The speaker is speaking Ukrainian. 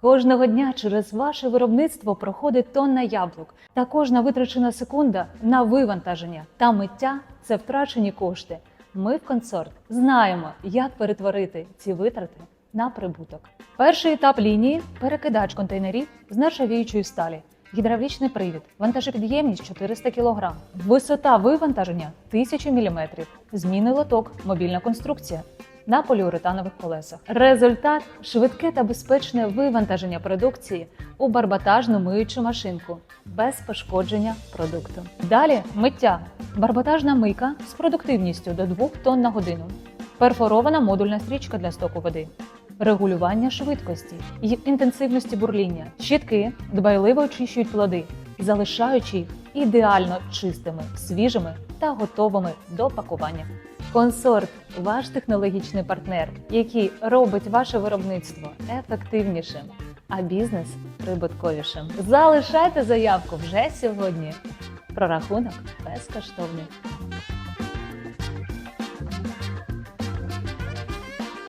Кожного дня через ваше виробництво проходить тонна яблук, та кожна витрачена секунда на вивантаження та миття це втрачені кошти. Ми в консорт знаємо, як перетворити ці витрати на прибуток. Перший етап лінії перекидач контейнерів з нержавіючої сталі. Гідравлічний привід, вантажопідємність 400 кг, висота вивантаження 1000 мм, змінний лоток, мобільна конструкція на поліуретанових колесах. Результат швидке та безпечне вивантаження продукції у барботажну миючу машинку без пошкодження продукту. Далі миття. Барботажна мийка з продуктивністю до 2 тонн на годину. Перфорована модульна стрічка для стоку води. Регулювання швидкості і інтенсивності бурління. Щітки дбайливо очищують плоди, залишаючи їх ідеально чистими, свіжими та готовими до пакування. Консорт ваш технологічний партнер, який робить ваше виробництво ефективнішим, а бізнес прибутковішим. Залишайте заявку вже сьогодні. Прорахунок безкоштовний.